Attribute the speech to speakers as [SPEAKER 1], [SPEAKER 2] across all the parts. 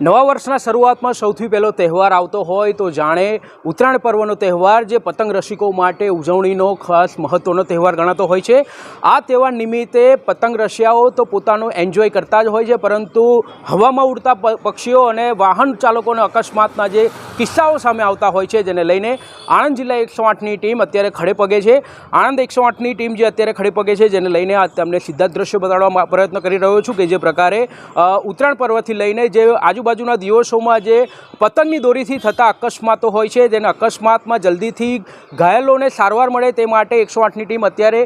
[SPEAKER 1] નવા વર્ષના શરૂઆતમાં સૌથી પહેલો તહેવાર આવતો હોય તો જાણે ઉત્તરાયણ પર્વનો તહેવાર જે પતંગ રસિકો માટે ઉજવણીનો ખાસ મહત્ત્વનો તહેવાર ગણાતો હોય છે. આ તહેવાર નિમિત્તે પતંગ રસિયાઓ તો પોતાનો એન્જોય કરતા જ હોય છે, પરંતુ હવામાં ઉડતા પક્ષીઓ અને વાહન ચાલકોના અકસ્માતના જે કિસ્સાઓ સામે આવતા હોય છે, જેને લઈને આણંદ જિલ્લા એકસો આઠની ટીમ અત્યારે ખડે પગે છે. આણંદ એકસો આઠની ટીમ જે અત્યારે ખડે પગે છે, જેને લઈને તમને સીધા દ્રશ્યો બતાડવા પ્રયત્ન કરી રહ્યો છું કે જે પ્રકારે ઉત્તરાયણ પર્વથી લઈને જે આજુબાજુના દિવસોમાં જે પતંગની દોરીથી થતા અકસ્માતો હોય છે, જેને અકસ્માતમાં જલ્દીથી ઘાયલોને સારવાર મળે તે માટે એકસો આઠની ટીમ અત્યારે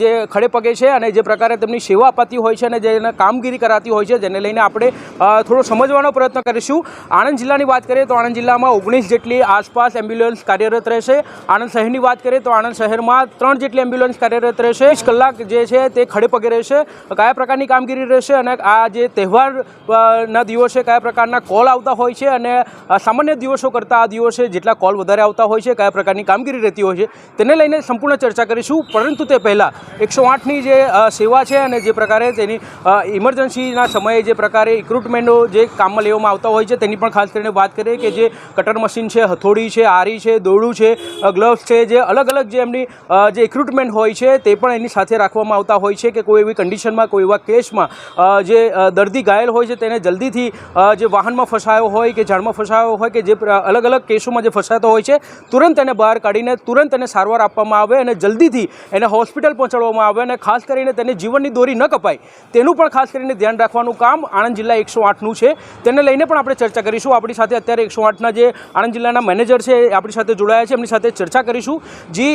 [SPEAKER 1] જે ખડે પગે છે અને જે પ્રકારે તેમની સેવા અપાતી હોય છે અને જેને કામગીરી કરાતી હોય છે, જેને લઈને આપણે થોડો સમજવાનો પ્રયત્ન કરીશું. આણંદ જિલ્લાની વાત કરીએ તો આણંદ જિલ્લામાં ઓગણીસ જેટલી આસપાસ એમ્બ્યુલન્સ કાર્યરત રહેશે. આણંદ શહેરની વાત કરીએ તો આણંદ શહેરમાં ત્રણ જેટલી એમ્બ્યુલન્સ કાર્યરત રહેશે. વીસ કલાક જે છે તે ખડે પગે રહેશે. કયા પ્રકારની કામગીરી રહેશે અને આ જે તહેવારના દિવસે કયા પ્રકારના કોલ આવતા હોય છે અને સામાન્ય દિવસો કરતાં આ દિવસે જેટલા કોલ વધારે આવતા હોય છે, કયા પ્રકારની કામગીરી રહેતી હોય છે, તેને લઈને સંપૂર્ણ ચર્ચા કરીશું. પરંતુ તે પહેલાં એકસો આઠની જે સેવા છે અને જે પ્રકારે તેની ઇમરજન્સીના સમયે જે પ્રકારે ઇક્રુટમેન્ટો જે કામમાં લેવામાં આવતા હોય છે, તેની પણ ખાસ કરીને વાત કરીએ કે જે કટર મશીન છે, હથોડી છે, આરી છે, દોરડું છે ગ્લવ્સ છે, જે અલગ અલગ જે એમની જે ઇક્રુટમેન્ટ હોય છે, તે પણ એની સાથે રાખવામાં આવતા હોય છે કે કોઈ એવી કન્ડિશનમાં કોઈ એવા કેસમાં જે દર્દી ઘાયલ હોય છે, તેને જલ્દીથી જે વાહનમાં ફસાયો હોય કે ઝાડમાં ફસાયો હોય કે જે અલગ અલગ કેસોમાં જે ફસાતો હોય છે, તુરંત એને બહાર કાઢીને તુરંત એને સારવાર આપવામાં આવે અને જલ્દીથી એને હોસ્પિટલ પહોંચાડવામાં આવે અને ખાસ કરીને તેને જીવનની દોરી ન કપાય, તેનું પણ ખાસ કરીને ધ્યાન રાખવાનું કામ આણંદ જિલ્લા એકસો આઠનું છે. તેને લઈને પણ આપણે ચર્ચા કરીશું. આપણી સાથે અત્યારે એકસો આઠના જે આણંદ જિલ્લાના મેનેજર છે આપણી સાથે જોડાયા છે. એમની સાથે ચર્ચા કરીશું. જે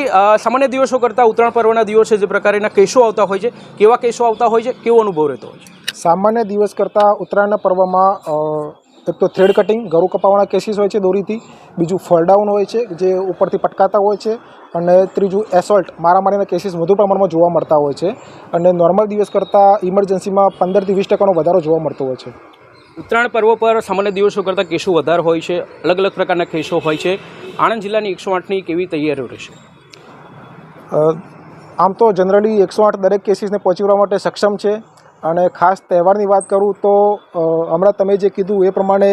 [SPEAKER 1] સામાન્ય દિવસો કરતાં ઉત્તરાયણ પર્વના દિવસે જે પ્રકારના કેસો આવતા હોય છે. કેવા કેસો આવતા હોય છે? કેવો અનુભવ રહેતો હોય છે?
[SPEAKER 2] સામાન્ય દિવસ કરતાં ઉત્તરાયણના પર્વમાં એક તો થ્રેડ કટિંગ ગરુ કપાવાના કેસીસ હોય છે દોરીથી બીજું ફોલડાઉન હોય છે જે ઉપરથી પટકાતા હોય છે અને ત્રીજું એસોલ્ટ મારામારીના કેસીસ વધુ પ્રમાણમાં જોવા મળતા હોય છે અને નોર્મલ દિવસ કરતાં ઇમરજન્સીમાં પંદરથી વીસ ટકાનો વધારો જોવા મળતો હોય છે.
[SPEAKER 1] ઉત્તરાયણ પર્વ પર સામાન્ય દિવસો કરતાં કેસો વધારે હોય છે અલગ અલગ પ્રકારના કેસો હોય છે. આણંદ જિલ્લાની એકસો આઠની કેવી તૈયારીઓ રહેશે?
[SPEAKER 2] આમ તો જનરલી એકસો આઠ દરેક કેસીસને પહોંચી વળવા માટે સક્ષમ છે. અને ખાસ તહેવારની વાત કરું તો હમણાં તમે જે કીધું એ પ્રમાણે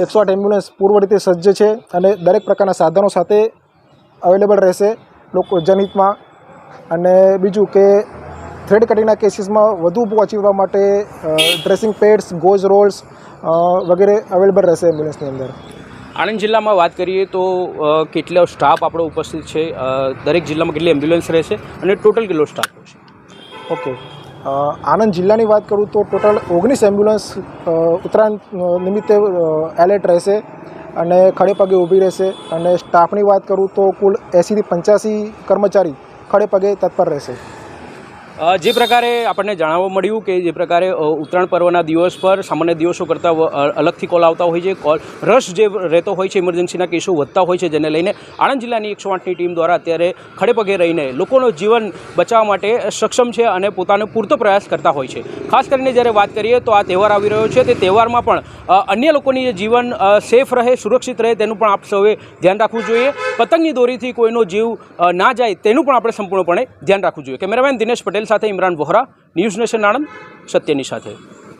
[SPEAKER 2] એકસો આઠ એમ્બ્યુલન્સ પૂર્વ રીતે સજ્જ છે અને દરેક પ્રકારના સાધનો સાથે અવેલેબલ રહેશે લોકો જનહિતમાં અને બીજું કે થ્રેડ કટિંગના કેસીસમાં વધુ પહોંચી માટે ડ્રેસિંગ પેડ્સ ગોઝ રોલ્સ વગેરે અવેલેબલ રહેશે એમ્બ્યુલન્સની અંદર.
[SPEAKER 1] આણંદ જિલ્લામાં વાત કરીએ તો કેટલો સ્ટાફ આપણો ઉપસ્થિત છે? દરેક જિલ્લામાં કેટલી એમ્બ્યુલન્સ રહેશે? અને ટોટલ કેટલો સ્ટાફ હશે
[SPEAKER 2] ઓકે. આણંદ જિલ્લાની વાત કરું તો ટોટલ ઓગણીસ એમ્બ્યુલન્સ ઉત્તરાયણ નિમિત્તે એલર્ટ રહેશે અને ખડે પગે ઊભી રહેશે. અને સ્ટાફની વાત કરું તો કુલ એંસીથી પંચ્યાસી કર્મચારી ખડે પગે તત્પર રહેશે.
[SPEAKER 1] જે પ્રકારે આપણને જાણવા મળ્યું કે જે પ્રકારે ઉત્તરાયણ પર્વના દિવસ પર સામાન્ય દિવસો કરતાં અલગથી કોલ આવતા હોય છે. કોલ રશ જે રહેતો હોય છે ઇમરજન્સીના કેસો વધતા હોય છે, જેને લઈને આણંદ જિલ્લાની એકસો આઠની ટીમ દ્વારા અત્યારે ખડે પગે રહીને લોકોનું જીવન બચાવવા માટે સક્ષમ છે અને પોતાનો પૂરતો પ્રયાસ કરતા હોય છે. ખાસ કરીને જ્યારે વાત કરીએ તો આ તહેવાર આવી રહ્યો છે. તે તહેવારમાં પણ અન્ય લોકોની જે જીવન સેફ રહે, સુરક્ષિત રહે તેનું પણ આપ સૌએ ધ્યાન રાખવું જોઈએ. પતંગની દોરીથી કોઈનો જીવ ના જાય તેનું પણ આપણે સંપૂર્ણપણે ધ્યાન રાખવું જોઈએ. કેમેરામેન દિનેશ પટેલ સાથે ઇમરાન વોહરા ન્યૂઝ નેશન આણંદ સત્યની સાથે.